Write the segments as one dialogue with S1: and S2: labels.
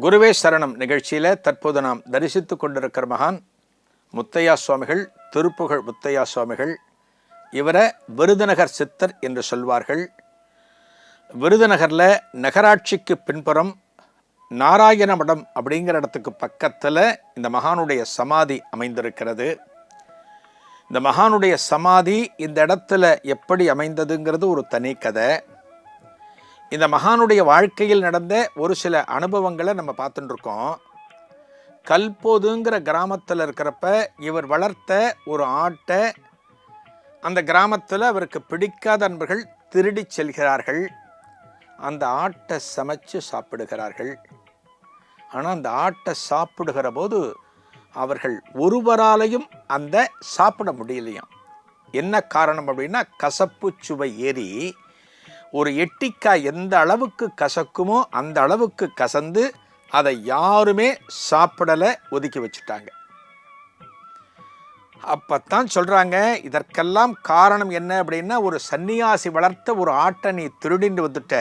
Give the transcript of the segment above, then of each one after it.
S1: குருவே சரணம் நிகழ்ச்சியில் தற்போது நாம் தரிசித்து கொண்டிருக்கிற மகான் முத்தையா சுவாமிகள் திருப்புகழ் முத்தையா சுவாமிகள். இவரை விருதுநகர் சித்தர் என்று சொல்வார்கள். விருதுநகரில் நகராட்சிக்கு பின்புறம் நாராயண மடம் அப்படிங்கிற இடத்துக்கு பக்கத்தில் இந்த மகானுடைய சமாதி அமைந்திருக்கிறது. இந்த மகானுடைய சமாதி இந்த இடத்துல எப்படி அமைந்ததுங்கிறது ஒரு தனி கதை. இந்த மகானுடைய வாழ்க்கையில் நடந்த ஒரு சில அனுபவங்களை நம்ம பார்த்துட்டுருக்கோம். கல்போதுங்கிற கிராமத்தில் இருக்கிறப்ப இவர் வளர்த்த ஒரு ஆட்டை அந்த கிராமத்தில் அவருக்கு பிடிக்காத நண்பர்கள் திருடி செல்கிறார்கள். அந்த ஆட்டை சமைச்சு சாப்பிடுகிறார்கள். ஆனால் அந்த ஆட்டை சாப்பிடுகிற போது அவர்கள் ஒருவராலையும் அந்த சாப்பிட முடியலையாம். என்ன காரணம் அப்படின்னா கசப்பு சுவை ஏறி ஒரு எட்டிக்காய் எந்த அளவுக்கு கசக்குமோ அந்த அளவுக்கு கசந்து அதை யாருமே சாப்பிடலை ஒதுக்கி வச்சுட்டாங்க. அப்பத்தான் சொல்கிறாங்க இதற்கெல்லாம் காரணம் என்ன அப்படின்னா ஒரு சன்னியாசி வளர்த்த ஒரு ஆட்டை நீ திருடிண்டு வந்துட்ட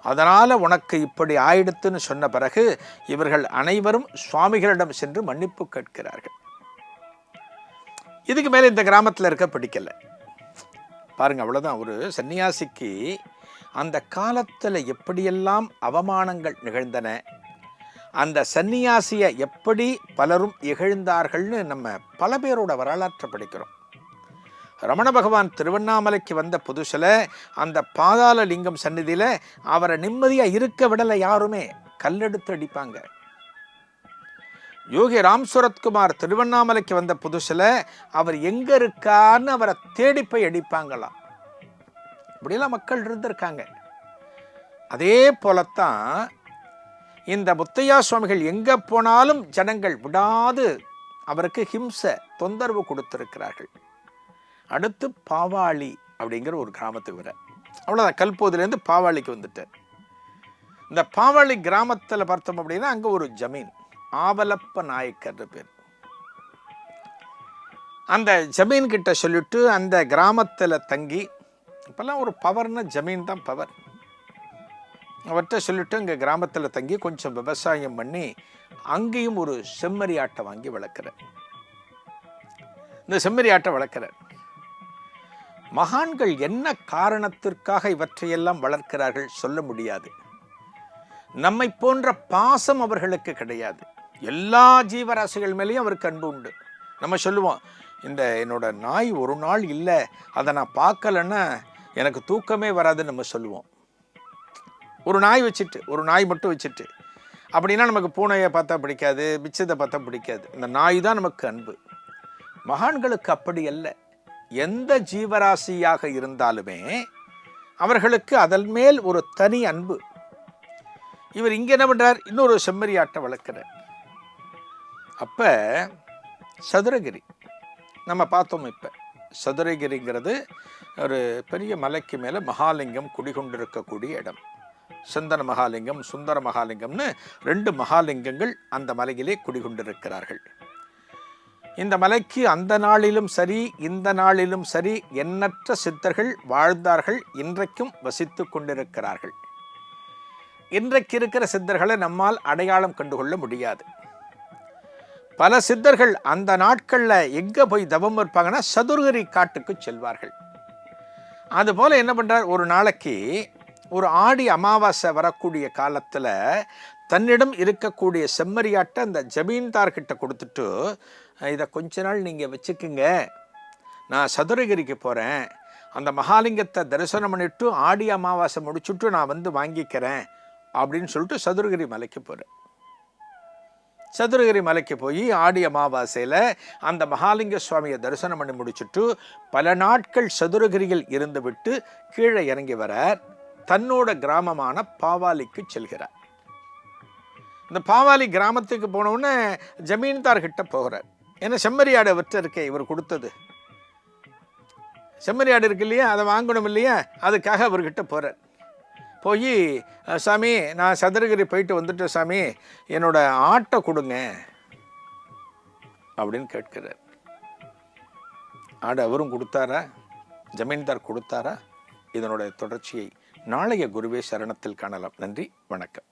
S1: அதனால் உனக்கு இப்படி ஆயிடுத்துன்னு சொன்ன பிறகு இவர்கள் அனைவரும் சுவாமிகளிடம் சென்று மன்னிப்பு கேட்கிறார்கள். இதுக்கு மேலே இந்த கிராமத்தில் இருக்க பிடிக்கலை. பாருங்கள் அவ்வளோதான் ஒரு சன்னியாசிக்கு அந்த காலத்தில் எப்படியெல்லாம் அவமானங்கள் நிகழ்ந்தன அந்த சன்னியாசியை எப்படி பலரும் இகழ்ந்தார்கள்னு நம்ம பல பேரோட வரலாற்றை படிக்கிறோம். ரமண பகவான் திருவண்ணாமலைக்கு வந்த புதுசில் அந்த பாதாள லிங்கம் சந்நிதியில் அவரை நிம்மதியாக இருக்க விடலை யாருமே. கல்லெடுத்து அடிப்பாங்க. யோகி ராம்சுரத்குமார் திருவண்ணாமலைக்கு வந்த புதுசில் அவர் எங்கே இருக்கான்னு அவரை தேடி போய் அடிப்பாங்களாம். இப்படியெல்லாம் மக்கள் இருந்திருக்காங்க. அதே போலத்தான் இந்த முத்தையா சுவாமிகள் எங்கே போனாலும் ஜனங்கள் விடாது அவருக்கு ஹிம்சை தொந்தரவு கொடுத்துருக்கிறார்கள். அடுத்து பாவாளி அப்படிங்கிற ஒரு கிராமத்துக்கு வர. அவ்வளோதான் கல்போதுலேருந்து பாவாளிக்கு வந்துட்டார். இந்த பாவாளி கிராமத்தில் பார்த்தோம் அப்படின்னா அங்கே ஒரு ஜமீன். ஆவலப்ப நாயக்கர் பேர். அந்த ஜமீன் கிட்ட சொல்லிட்டு அந்த கிராமத்தில் தங்கி இப்போல்லாம் ஒரு பவர்னா ஜமீன் தான் பவர். அவர்கிட்ட சொல்லிட்டு இங்கே கிராமத்தில் தங்கி கொஞ்சம் விவசாயம் பண்ணி அங்கேயும் ஒரு செம்மறி ஆட்டை வாங்கி வளர்க்குறார். இந்த செம்மறி ஆட்டை வளர்க்குறார். மகான்கள் என்ன காரணத்திற்காக இவற்றையெல்லாம் வளர்க்கிறார்கள் சொல்ல முடியாது. நம்மை போன்ற பாசம் அவர்களுக்கு கிடையாது. எல்லா ஜீவராசிகள் மேலேயும் அவருக்கு அன்பு உண்டு. நம்ம சொல்லுவோம் இந்த என்னோட நாய் ஒரு நாள் இல்லை அதை நான் பார்க்கலன்னா எனக்கு தூக்கமே வராதுன்னு நம்ம சொல்லுவோம். ஒரு நாய் வச்சுட்டு ஒரு நாய் மட்டும் வச்சுட்டு. அப்படின்னா நமக்கு பூனையை பார்த்தா பிடிக்காது மிச்சத்தை பார்த்தா பிடிக்காது. இந்த நாய் தான் நமக்கு அன்பு. மகான்களுக்கு அப்படி அல்ல. எந்த ஜீவராசியாக இருந்தாலுமே அவர்களுக்கு அதன் மேல் ஒரு தனி அன்பு. இவர் இங்கே என்ன பண்ணுறார் இன்னொரு செம்மறி ஆட்டை வளர்க்குறார். அப்போ சதுரகிரி. நம்ம பார்த்தோம் இப்போ. சதுரகிரிங்கிறது ஒரு பெரிய மலைக்கு மேலே மகாலிங்கம் குடிகொண்டிருக்கக்கூடிய இடம். சந்தன மகாலிங்கம் சுந்தர மகாலிங்கம்னு ரெண்டு மகாலிங்கங்கள் அந்த மலையிலே குடிகொண்டிருக்கிறார்கள். இந்த மலைக்கு அந்த நாளிலும் சரி இந்த நாளிலும் சரி எண்ணற்ற சித்தர்கள் வாழ்ந்தார்கள் இன்றைக்கும் வசித்து கொண்டிருக்கிறார்கள். இன்றைக்கு இருக்கிற சித்தர்களை நம்மால் அடையாளம் கண்டுகொள்ள முடியாது. பல சித்தர்கள் அந்த நாட்களில் எங்கே போய் தவம் இருப்பாங்கன்னா சதுர்கரி காட்டுக்கு செல்வார்கள். அதுபோல் என்ன பண்ணுறார் ஒரு நாளைக்கு ஒரு ஆடி அமாவாசை வரக்கூடிய காலத்தில் தன்னிடம் இருக்கக்கூடிய செம்மறியாட்டை அந்த ஜமீன்தார்கிட்ட கொடுத்துட்டு இதை கொஞ்ச நாள் நீங்கள் வச்சுக்குங்க. நான் சதுரகிரிக்கு போகிறேன் அந்த மகாலிங்கத்தை தரிசனம் பண்ணிவிட்டு ஆடி அமாவாசை முடிச்சுட்டு நான் வந்து வாங்கிக்கிறேன். அப்படின்னு சொல்லிட்டு சதுரகிரி மலைக்கு போகிறேன் சதுரகிரி மலைக்கு போய் ஆடி அமாவாசையில் அந்த மகாலிங்க சுவாமியை தரிசனம் பண்ணி முடிச்சுட்டு பல நாட்கள் சதுரகிரியில் இருந்துவிட்டு கீழே இறங்கி வரார். தன்னோட கிராமமான பாவாலிக்கு செல்கிறார். இந்த பாவாலி கிராமத்துக்கு போனவுடனே ஜமீன்தார்கிட்ட போகிறார். ஏன்னா செம்மறியாடு விற்று இருக்கே இவர் கொடுத்தது. செம்மறியாடு இருக்கு இல்லையா? அதை வாங்கணும் இல்லையா? அதுக்காக அவர்கிட்ட போகிறார் போய் சாமி நான் சதுரகிரி போயிட்டு வந்துட்டேன் சாமி என்னோட ஆட்டை கொடுங்க அப்படின்னு கேட்கிறார். ஆடு அவரும் கொடுத்தாரா? ஜமீன்தார் கொடுத்தாரா? இதனுடைய தொடர்ச்சியை நாளைய குருவே சரணத்தில் காணலாம். நன்றி வணக்கம்.